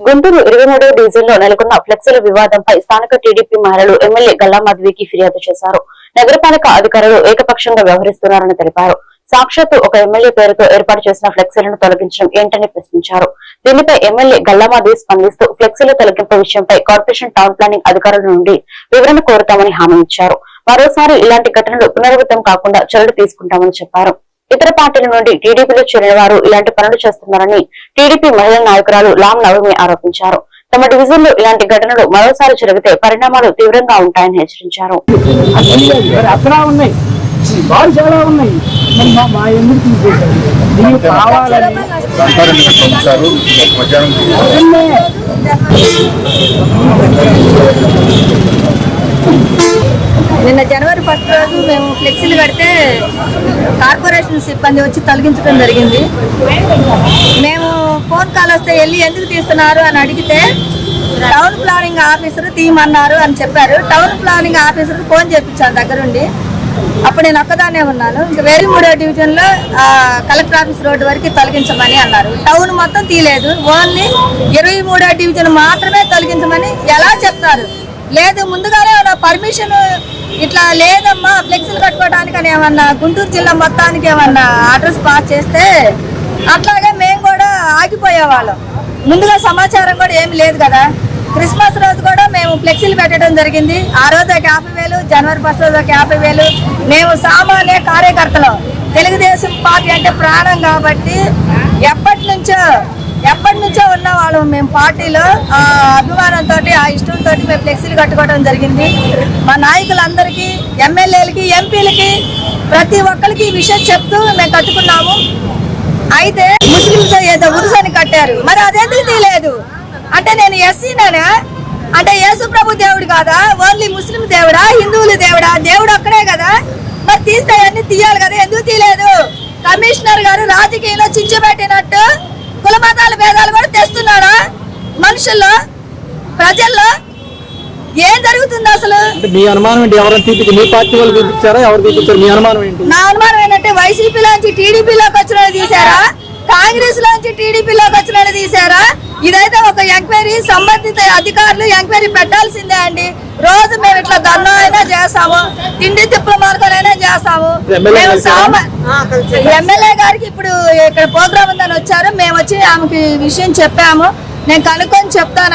గుంటూరు ఇరవై మూడో డివిజన్లో నెలకొన్న ఫ్లెక్సీల వివాదంపై స్థానిక టీడీపీ మహిళలు ఎమ్మెల్యే గల్లా మధువికి ఫిర్యాదు చేశారు. నగరపాలక అధికారులు ఏకపక్షంగా వ్యవహరిస్తున్నారని తెలిపారు. సాక్షాత్తు ఒక ఎమ్మెల్యే పేరుతో ఏర్పాటు చేసిన ఫ్లెక్సీలను తొలగించడం ఏంటని ప్రశ్నించారు. దీనిపై ఎమ్మెల్యే గల్లామాధవి స్పందిస్తూ ఫ్లెక్సీల తొలగింపు విషయంపై కార్పొరేషన్ టౌన్ ప్లానింగ్ అధికారుల నుండి వివరణ కోరుతామని హామీ ఇచ్చారు. మరోసారి ఇలాంటి ఘటనలు పునరావృతం కాకుండా చర్యలు తీసుకుంటామని చెప్పారు. ఇతర పార్టీల నుండి టీడీపీలో చేరిన వారు ఇలాంటి పనులు చేస్తున్నారని టీడీపీ మహిళా నాయకురాలు లామ్ నవమి ఆరోపించారు. తమ డివిజన్లో ఇలాంటి ఘటనలు మరోసారి జరిగితే పరిణామాలు తీవ్రంగా ఉంటాయని హెచ్చరించారు. మధ్యాహ్నం నిన్న జనవరి ఫస్ట్ రోజు మేము ఫ్లెక్సీలు కడితే కార్పొరేషన్ సిబ్బంది వచ్చి తొలగించడం జరిగింది. మేము ఫోన్ కాల్ వస్తే వెళ్ళి ఎందుకు తీస్తున్నారు? అని అడిగితే టౌన్ ప్లానింగ్ ఆఫీసర్ తీయమన్నారు అని చెప్పారు. టౌన్ ప్లానింగ్ ఆఫీసర్ ఫోన్ చేయించాను దగ్గరుండి. అప్పుడు నేను ఒక్కదానే ఉన్నాను. ఇంకా వేరే మూడో డివిజన్లో కలెక్టర్ ఆఫీస్ రోడ్డు వరకు తొలగించమని అన్నారు. టౌన్ మొత్తం తీయలేదు. ఓన్లీ ఇరవై మూడో డివిజన్ మాత్రమే తొలగించమని ఎలా చెప్తారు? లేదు ముందుగానే పర్మిషన్ ఇట్లా లేదమ్మా ఫ్లెక్సీలు కట్టుకోవడానికి అని ఏమన్నా గుంటూరు జిల్లా మొత్తానికి ఏమన్నా అడ్రస్ పాస్ చేస్తే అట్లాగే మేము కూడా ఆగిపోయేవాళ్ళం. ముందుగా సమాచారం కూడా ఏమి లేదు కదా. క్రిస్మస్ రోజు కూడా మేము ఫ్లెక్సీలు పెట్టడం జరిగింది. ఆ రోజు ఒక యాభై వేలు జనవరి ఫస్ట్ రోజు ఒక యాభై వేలు. మేము సామాన్య కార్యకర్తలు. తెలుగుదేశం పార్టీ అంటే ప్రాణం కాబట్టి ఎప్పటి నుంచో ఎప్పటి నుంచో మేము పార్టీలో ఆ అభిమానంతో ఆ ఇష్టంతో మేము ఫ్లెక్సీలు కట్టుకోవడం జరిగింది. మా నాయకులందరికీ ఎమ్మెల్యేలకి ఎంపీలకి ప్రతి ఒక్కరికి ఈ విషయం చెప్తూ మేము కట్టుకున్నాము. అయితే ముస్లింస్ ఏదో ఉరుసని కట్టారు. మరి అదెందుకు తీయలేదు? అంటే నేను ఎస్సీనా అంటే యేసు ప్రభు దేవుడు కాదా? ఓన్లీ ముస్లిం దేవుడా? హిందువులు దేవుడా? దేవుడు ఒక్కడే కదా? మరి తీస్తే అన్ని తీయాలి కదా? ఎందుకు తీయలేదు? కమిషనర్ గారు రాజకీయంలో చించబెట్టినట్టు కుల మతాల భేదాలు కూడా తెస్తున్నాడా మనుషుల్లో ప్రజల్లో? ఏం జరుగుతుంది అసలు? మీ అనుమానం ఏంటి? ఎవరైనా తీపిచ్చి మీ పార్టీ వాళ్ళు తీపిచ్చారా? ఎవరు తీపిచ్చారు? మీ అనుమానం ఏంటి? నా అనుమానం ఏంటంటే వైసీపీలోంచి టీడీపీలోకి వచ్చిన వాళ్ళు తీసారా కాంగ్రెస్ లోంచి టీడీపీలోకి వచ్చిన తీసారా ఇదైతే ఒక ఎంక్వైరీ సంబంధిత అధికారులు ఎంక్వైరీ పెట్టాల్సిందే అండి. రోజు మేము ఇట్లా ధర్నా అయినా చేస్తాము. ఎమ్మెల్యే గారికి ఇప్పుడు ఇక్కడ ప్రోగ్రామ్ ఉందని వచ్చారు. మేము వచ్చి ఆమెకి విషయం చెప్పాము. నేను కనుక్కొని చెప్తాను.